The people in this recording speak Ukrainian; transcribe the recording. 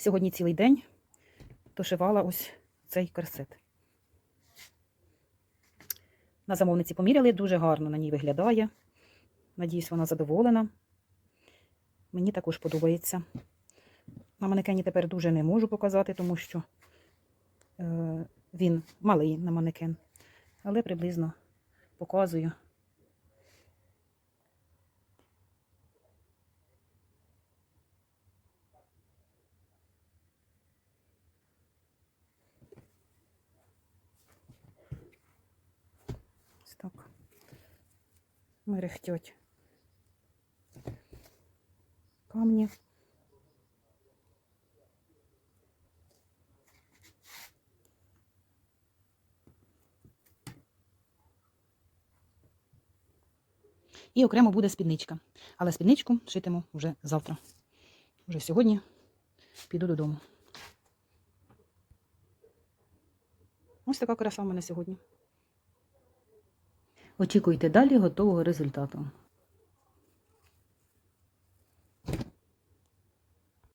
сьогодні цілий день дошивала ось цей корсет. На замовниці поміряли, дуже гарно на ній виглядає. Надіюсь, вона задоволена. Мені також подобається. На манекені тепер дуже не можу показати, тому що е, він малий на манекен. Але приблизно показую. Так. Мерехтять камні. І окремо буде спідничка. Але спідничку шитиму вже завтра. Вже сьогодні піду додому. Ось така краса в мене сьогодні. Очікуйте далі готового результату.